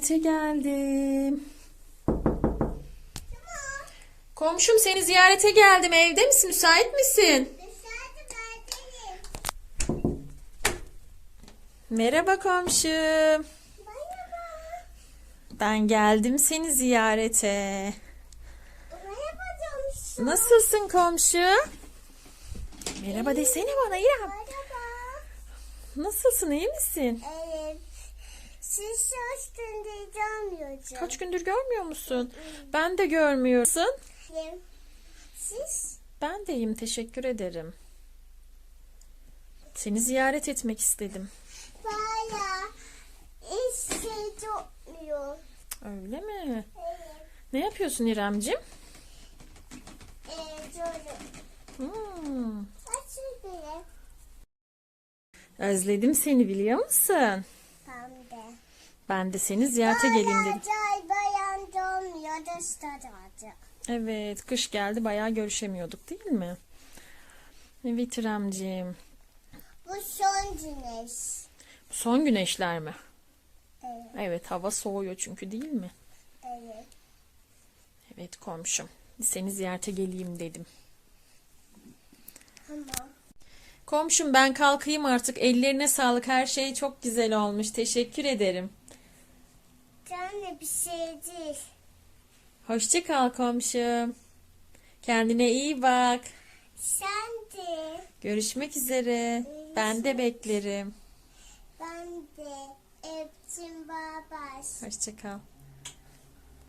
ziyarete geldim. Komşum seni ziyarete geldim. Evde misin? Müsait misin? Merhaba komşum. Ben geldim seni ziyarete. Nasılsın komşu? Merhaba desene bana İrem. Nasılsın iyi misin? Evet. Siz üstünde gelmiyordum. Kaç gündür görmüyor musun? Ben de görmüyorsun. Siz? Ben de iyiyim teşekkür ederim. Seni ziyaret etmek istedim. Baya hiç şey tutmuyor. Öyle mi? Evet. Ne yapıyorsun İremcim? Evet doğru. Hmm, Açın bile. özledim seni biliyor musun? Ben de. Seni ziyarete geleyim dedim. Evet kış geldi bayağı görüşemiyorduk değil mi? Evet İremcim. Bu son güneş. Son güneşler mi? Evet. Evet hava soğuyor çünkü değil mi? Evet. Evet komşum. Seni ziyarete geleyim dedim. Tamam. Komşum ben kalkayım artık. Ellerine sağlık. Her şey çok güzel olmuş. Teşekkür ederim. Canlı bir şey değil. Hoşça kal komşum. Kendine iyi bak. Sen de. Görüşmek üzere. Ben de beklerim. Ben de. Hepsini babası. Hoşça kal.